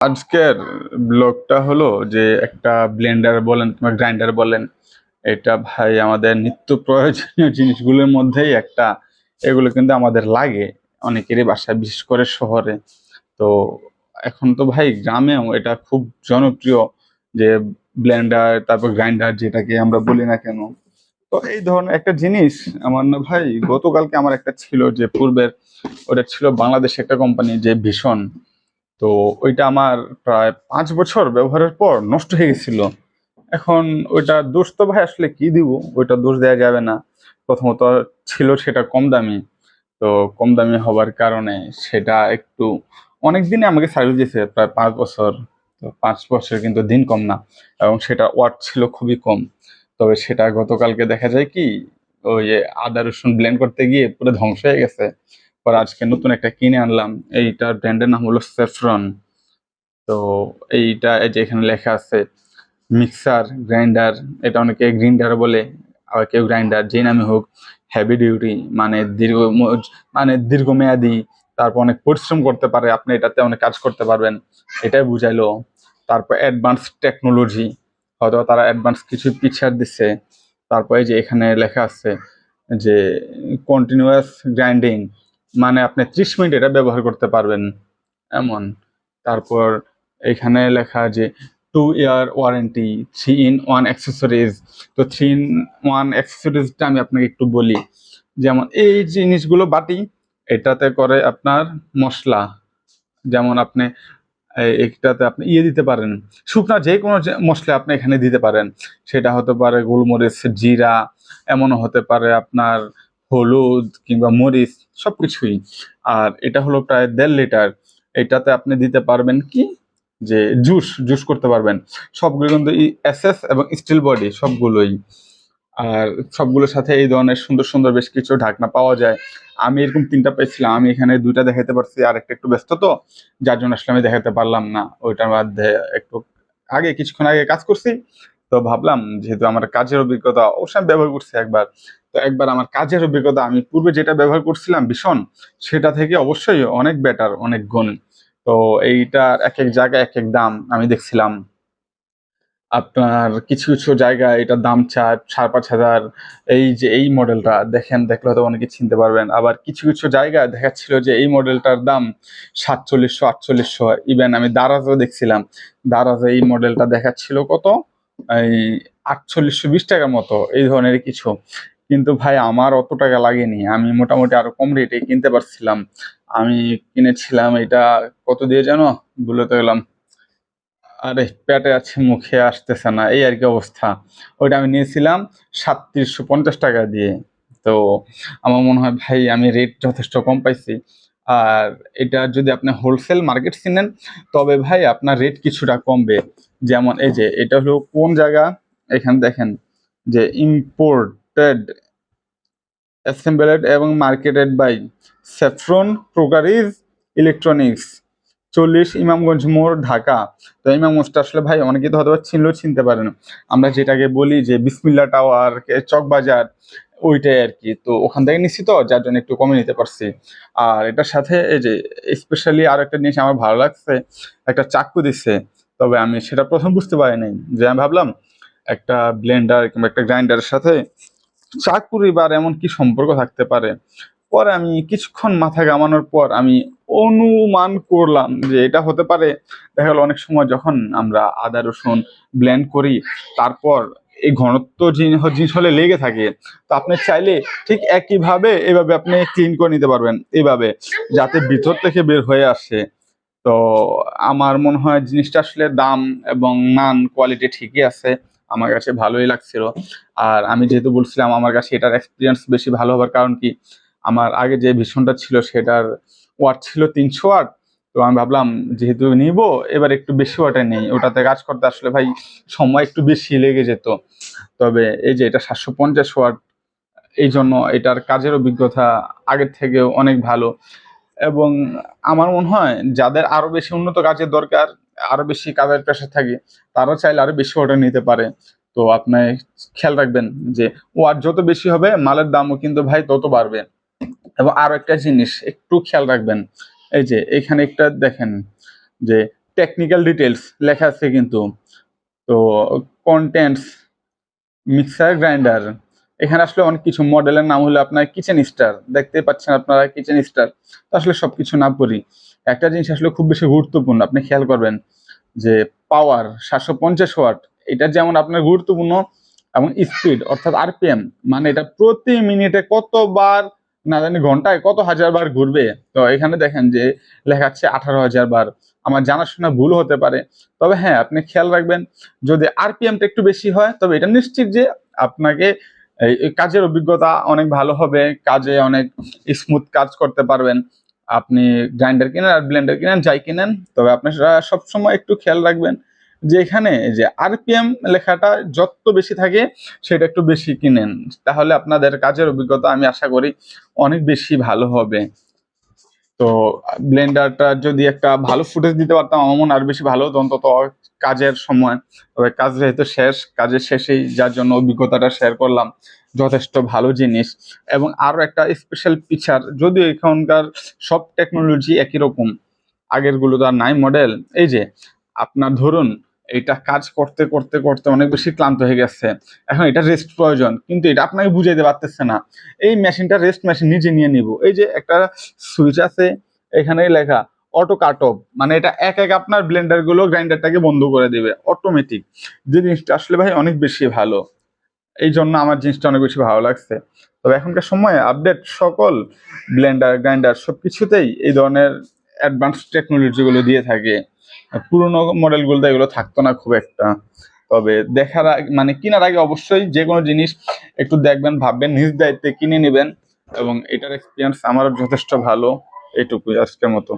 আজকের ব্লগটা হলো যে একটা ব্লেন্ডার বলেন কিংবা গ্রাইন্ডার বলেন, এটা ভাই আমাদের নিত্য প্রয়োজনীয় জিনিসগুলোর মধ্যেই একটা। এগুলো কিন্তু আমাদের লাগে অনেকেরই বাসায়, বিশেষ করে শহরে। তো এখন তো ভাই গ্রামেও এটা খুব জনপ্রিয় যে ব্লেন্ডার, তারপর গ্রাইন্ডার যেটাকে আমরা বলি না কেন। তো এই ধরনের একটা জিনিস আমার না ভাই, গতকালকে আমার একটা ছিল যে পূর্বের, ওটা ছিল বাংলাদেশ একটা কোম্পানি যে ভীষণ তো ওইটা আমার প্রায় পাঁচ বছর ব্যবহারের পর নষ্ট হয়ে গেছিল। এখন ওইটা দোষ তো ভাই আসলে কি দিব? ওইটা দোষ দেওয়া যাবে না। প্রথমত ছিল সেটা কম দামি। তো কম দামি হবার কারণে সেটা একটু অনেক দিনে আমাকে সার্ভিস দিয়েছে, প্রায় পাঁচ বছর। তো পাঁচ বছর কিন্তু দিন কম না। এবং সেটা ওয়াট ছিল খুবই কম। তবে সেটা গতকালকে দেখা যায় কি, ওই আদা রসুন ব্লেন্ড করতে গিয়ে পুরো ধ্বংস হয়ে গেছে। পর আজকে নতুন একটা কিনে আনলাম। এইটার ব্র্যান্ডের নাম হলো সেফরন তো এইটা এই যে এখানে লেখা আছে মিক্সার গ্রাইন্ডার এটা অনেকে গ্রিন্ডার বলে, আবার কেউ গ্রাইন্ডার যে নামে হোক হেভি ডিউটি মানে দীর্ঘ মানে দীর্ঘমেয়াদী, তারপর অনেক পরিশ্রম করতে পারে, আপনি এটাতে অনেক কাজ করতে পারবেন, এটাই বুঝাইলো। তারপর অ্যাডভান্স টেকনোলজি হয়তো তারা অ্যাডভান্স কিছু ফিচার দিচ্ছে তারপর যে এখানে লেখা আছে যে কন্টিনিউয়াস গ্রাইন্ডিং মানে আপনি ত্রিশ মিনিট এটা ব্যবহার করতে পারবেন। এমন। তারপর এখানে লেখা যে two year warranty three in one accessories তো থ্রি ইন ওয়ান অ্যাক্সেসরিজটা আমি আপনাকে একটু বলি। যেমন এই জিনিসগুলো বাটি, এটাতে করে আপনার মশলা। যেমন আপনি এইটাতে আপনি ইয়ে দিতে পারেন। শুকনা যে কোনো মশলা আপনি এখানে দিতে পারেন। সেটা হতে পারে গোলমরিচ, জিরা, এমনও হতে পারে আপনার হলুদ কিংবা মরিচ সব কিছুই আর এটা হলো প্রায় দেড় লিটার। এটাতে আপনি দিতে পারবেন কি? যে জুস জুস করতে পারবেন। সবগুলো কিন্তু এসএস এবং স্টিল বডি সবগুলোই। আর সবগুলোর সাথে এই ধরনের সুন্দর সুন্দর বেশ কিছু ঢাকনা পাওয়া যায়। আমি এরকম তিনটা পেয়েছিলাম, আমি এখানে দুইটা দেখাতে পারছি, আর একটা একটু ব্যস্ত তো, যার জন্য আসলে আমি দেখাতে পারলাম না। ওইটার মধ্যে একটু আগে, কিছুক্ষণ আগে কাজ করছি। তো ভাবলাম, যেহেতু আমার কাজের অভিজ্ঞতা অবশ্যই আমি ব্যবহার করছি একবার, তো একবার আমার কাজের অভিজ্ঞতা, আমি পূর্বে যেটা ব্যবহার করছিলাম ভীষণ, সেটা থেকে অবশ্যই অনেক বেটার অনেক গুণ। তো এইটার এক এক জায়গায় এক এক দাম আমি দেখছিলাম। আপনার কিছু কিছু জায়গায় এটার দাম চার, সাড়ে পাঁচ হাজার, এই যে এই মডেলটা দেখেন, দেখলে হয়তো অনেকে চিনতে পারবেন। আবার কিছু কিছু জায়গায় দেখাচ্ছিল যে এই মডেলটার দাম সাতচল্লিশশো, আটচল্লিশশো ইভেন আমি দারাজও দেখছিলাম। দারাজে এই মডেলটা দেখাচ্ছিল কত? এই আটচল্লিশশো বিশ টাকার মতো এই ধরনের কিছু। কিন্তু ভাই, আমার অত টাকা লাগেনি। আমি মোটামুটি আরও কম রেটে কিনতে পারছিলাম। আমি কিনেছিলাম এটা, কত দিয়ে জানো? বলতে গেলাম। আরে, পেটে আছে, মুখে আসতেছে না। এই আর কি অবস্থা। ওইটা আমি নিয়েছিলাম সাতত্রিশশো পঞ্চাশ টাকা দিয়ে। তো আমার মনে হয়, ভাই, আমি রেট যথেষ্ট কম পাইছি। এটা যদি আপনি হোলসেল মার্কেট চিনেন, তবে ভাই আপনার রেট কিছুটা কমবে। যেমন এই যে, এটা হলো কোন জায়গা? এখানে দেখেন যে ইম্পোর্টেড অ্যাসেম্বলেড এবং মার্কেটেড বাই স্যাফ্রন প্রোকারিজ ইলেকট্রনিক্স চল্লিশ ইমামগঞ্জ মোড়, ঢাকা। তো ইমামগঞ্জটা আসলে ভাই অনেকে তো হয়তো চিনলেও চিনতে পারেন। আমরা যেটাকে বলি যে বিসমিল্লা টাওয়ার চকবাজার ওইটাই আর কি। তো ওখান থেকে নিচ্ছি তো, যার জন্য একটু কমে নিতে পারছি। আর এটার সাথে এই যে স্পেশালি আর একটা জিনিস আমার ভালো লাগছে, একটা চাকু দিচ্ছে তবে আমি সেটা প্রথম বুঝতে পারিনি। যে আমি ভাবলাম, একটা ব্লেন্ডার কিংবা একটা গ্রাইন্ডারের সাথে চাকুরি বা এমন কি সম্পর্ক থাকতে পারে। পরে আমি কিছুক্ষণ মাথা ঘামানোর পর আমি অনুমান করলাম যে এটা হতে পারে। দেখা গেল অনেক সময় যখন আমরা আদা রসুন ব্লেন্ড করি, তারপর এই ঘনত্ব জিনিস হলে লেগে থাকে। তো আপনি চাইলে ঠিক একইভাবে এভাবে আপনি ক্লিন করে নিতে পারবেন এভাবে, যাতে ভিতর থেকে বের হয়ে আসে। তো আমার মনে হয় জিনিসটা আসলে দাম এবং মান কোয়ালিটি ঠিকই আছে। আমার কাছে ভালোই লাগছিল। আর আমি যেহেতু বলছিলাম, আমার কাছে এটার এক্সপিরিয়েন্স বেশি ভালো হবার কারণ কি? আমার আগে যে ভীষণটা ছিল, সেটার ওয়াট ছিল তিনশো ওয়াট তো আমি ভাবলাম, যেহেতু নিব, এবার একটু বেশি ওয়াটে নেই। ওটাতে কাজ করতে আসলে ভাই সময় একটু বেশি লেগে যেত। তবে এই যে এটা সাতশো পঞ্চাশ ওয়াট, এই জন্য এটার কাজের অভিজ্ঞতা আগের থেকেও অনেক ভালো। এবং আমার মনে হয়, যাদের আরও বেশি উন্নত কাজের দরকার, আরও বেশি কাজের প্রেশার থাকে তারা চাইলে আরও বেশি অর্ডার নিতে পারে। তো আপনি খেয়াল রাখবেন যে, ওয়াট যত বেশি হবে, মালের দামও কিন্তু ভাই তত বাড়বে। এবং আরও একটা জিনিস, একটু খেয়াল রাখবেন এই যে, এখানে একটা দেখেন যে টেকনিক্যাল ডিটেলস লেখা আছে কিন্তু। তো কন্টেন্টস মিক্সার গ্রাইন্ডার এখানে আসলে অনেক কিছু মডেলের নাম হলো আপনার কিচেন স্টার দেখতে পাচ্ছেন আপনারা কিচেন স্টার তো আসলে সবকিছু না পড়ি। একটা জিনিস আসলে খুব বেশি গুরুত্বপূর্ণ, আপনি খেয়াল করবেন যে পাওয়ার সাতশো পঞ্চাশ ওয়াট এটা যেমন আপনার গুরুত্বপূর্ণ, এবং স্পিড অর্থাৎ আরপিএম মানে এটা প্রতি মিনিটে কতবার না জানি ঘন্টায় কত হাজার বার ঘুরবে। তো এখানে দেখেন যে লেখাচ্ছে আঠারো হাজার বার। আমার জানাশোনা ভুল হতে পারে। তবে হ্যাঁ আপনি খেয়াল রাখবেন, যদি আরপিএমটা একটু বেশি হয়, তবে এটা নিশ্চিত যে আপনাকে কাজের অভিজ্ঞতা অনেক ভালো হবে, কাজে অনেক স্মুথ কাজ করতে পারবেন। আপনি গ্রাইন্ডার কিনেন আর ব্লেন্ডার কিনেন, যাই কিনেন, তবে আপনারা সবসময় একটু খেয়াল রাখবেন। যে এখানে যে আরপিএম লেখাটা যত বেশি থাকে, সেটা একটু বেশি কিনেন। তাহলে আপনাদের কাজের অভিজ্ঞতা আমি আশা করি অনেক বেশি ভালো হবে। তো ব্লেন্ডারটা যদি একটা ভালো ফুটেজ দিতে পারতাম, আমার মনে আরও বেশি ভালো হতো অন্তত কাজের সময়। তবে কাজ যেহেতু শেষ, কাজের শেষেই যার জন্য অভিজ্ঞতাটা শেয়ার করলাম, যথেষ্ট ভালো জিনিস। এবং আরও একটা স্পেশাল ফিচার যদিও এখনকার সব টেকনোলজি একই রকম আগেরগুলো তো আর নাই মডেল এই যে, আপনার ধরুন এটা কাজ করতে করতে করতে অনেক বেশি ক্লান্ত হয়ে গেছে। এখন এটা রেস্ট প্রয়োজন, কিন্তু এটা আপনাকে বুঝাইতে পারতেছে না। এই মেশিনটা রেস্ট মেশিন নিজে নিয়ে নিব। এই যে একটা সুইচ আছে এখানে লেখা অটো কাট অফ মানে এটা এক এক আপনার ব্লেন্ডারগুলো গ্রাইন্ডারটাকে বন্ধ করে দেবে অটোমেটিক যে জিনিসটা আসলে ভাই অনেক বেশি ভালো। এই জন্য আমার জিনিসটা অনেক বেশি ভালো লাগছে। তবে এখনকার সময়ে আপডেট সকল ব্লেন্ডার গ্রাইন্ডার সবকিছুতেই এই ধরনের অ্যাডভান্স টেকনোলজিগুলো দিয়ে থাকে। পুরোনো মডেলগুলোতে এগুলো থাকতো না খুব একটা। তবে দেখার মানে কেনার আগে অবশ্যই যে কোনো জিনিস একটু দেখবেন, ভাববেন, নিজ দায়িত্বে কিনে নেবেন এবং এটার এক্সপিরিয়েন্স আমার যথেষ্ট ভালো, এটুকুই আজকের মতো।